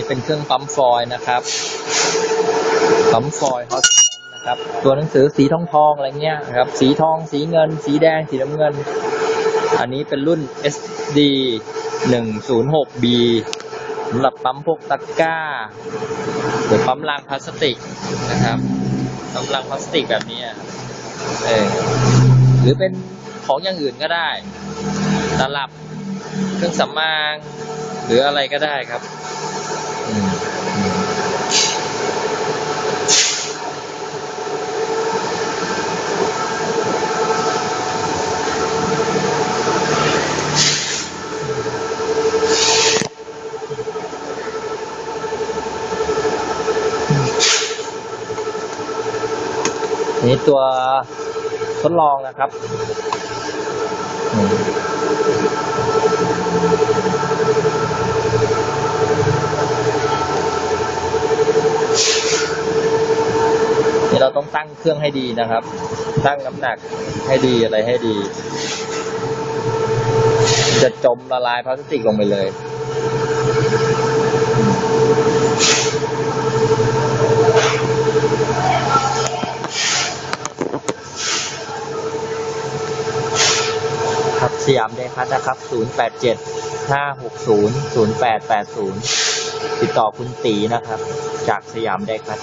นี่เป็นเครื่องปั๊มฟอยล์นะครับปั๊มฟอยล์ฮอตนะครับ ตัวหนังสือสีทองทองอะไรเงี้ยนะครับ สีทอง สีเงิน สีแดง สีน้ำเงิน อันนี้เป็นรุ่น SD 106B สำหรับปั๊มพวกตะกร้า หรือปั๊มรางพลาสติกนะครับปั๊มรางพลาสติกแบบนี้เออหรือเป็นของอย่างอื่นก็ได้ตลับเครื่องสำอาง หรืออะไรก็ได้ครับ นี่ตัวทดลองนะครับอืมนี่ เราต้องตั้งเครื่องให้ดีนะครับ ตั้งน้ำหนักให้ดีอะไรให้ดี จะจมละลายพลาสติกลงไปเลยครับสยามเดคัสนะครับ 087 560 0880 ติดต่อคุณตีนะครับ จากสยามเดคัส